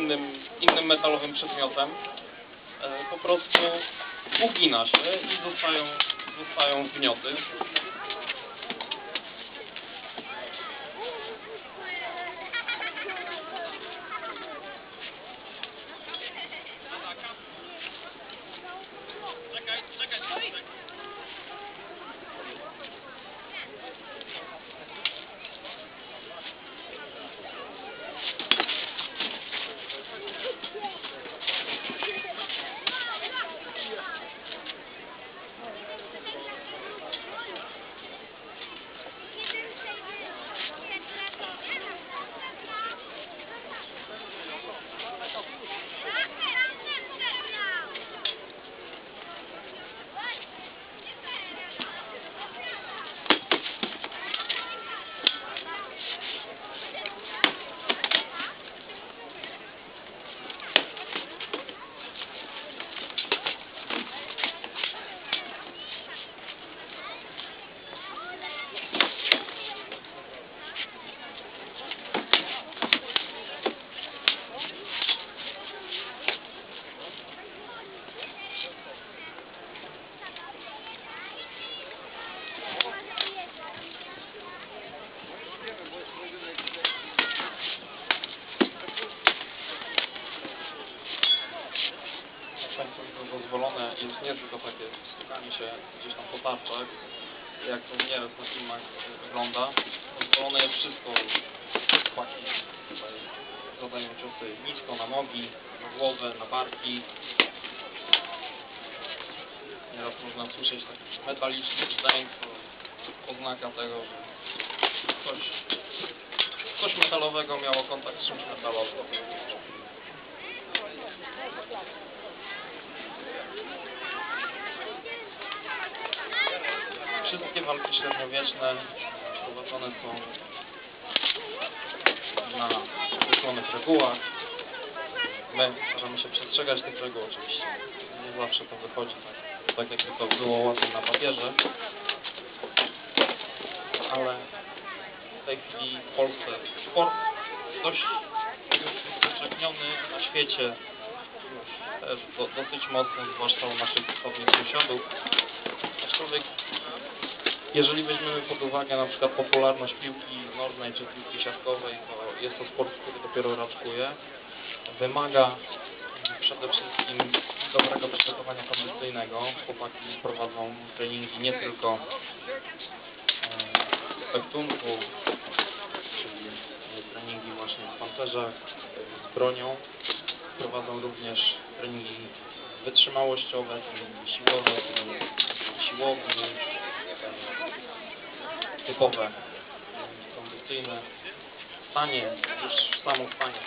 innym, innym metalowym przedmiotem, e, po prostu ugina się i zostają, zostają Państwo widzą dozwolone jest nie tylko takie stukanie się gdzieś tam po tarczach, jak to nieraz na filmach wygląda. Dozwolone jest wszystko. Chłopaki tutaj zadają ciosy nisko na nogi, na głowę, na barki. Nieraz można słyszeć taki metaliczny dźwięk, oznaka tego, że coś, coś metalowego miało kontakt z czymś metalowym. Wszystkie walki średniowieczne prowadzone są na określonych regułach. My staramy się przestrzegać tych reguł oczywiście. Nie zawsze to wychodzi tak, tak jakby to było ładnie na papierze. Ale w tej chwili w Polsce sport dość już upowszechniony na świecie też do, dosyć zwłaszcza u naszych wschodnich sąsiadów. Aczkolwiek jeżeli weźmiemy pod uwagę na przykład popularność piłki nożnej czy piłki siatkowej, to jest to sport, który dopiero raczkuje. Wymaga przede wszystkim dobrego przygotowania kondycyjnego. Chłopaki prowadzą treningi nie tylko e, pektunku, czyli e, treningi właśnie w pancerzach, z bronią. Prowadzą również treningi wytrzymałościowe, treningi siłowe, treningi typowe kondycyjne. Stanie, już samo stanie.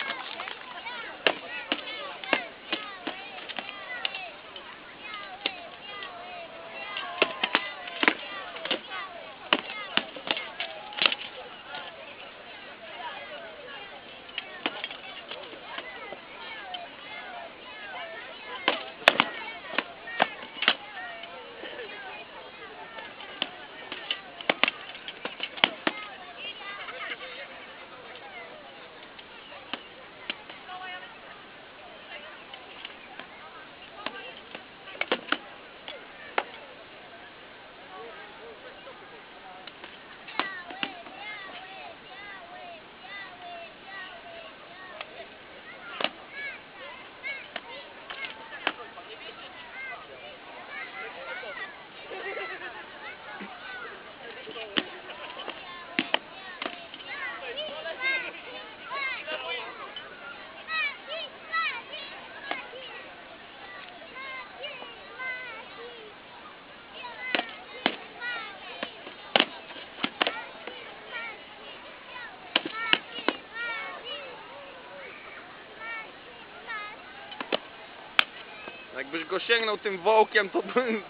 Jakbyś go sięgnął tym wołkiem, to by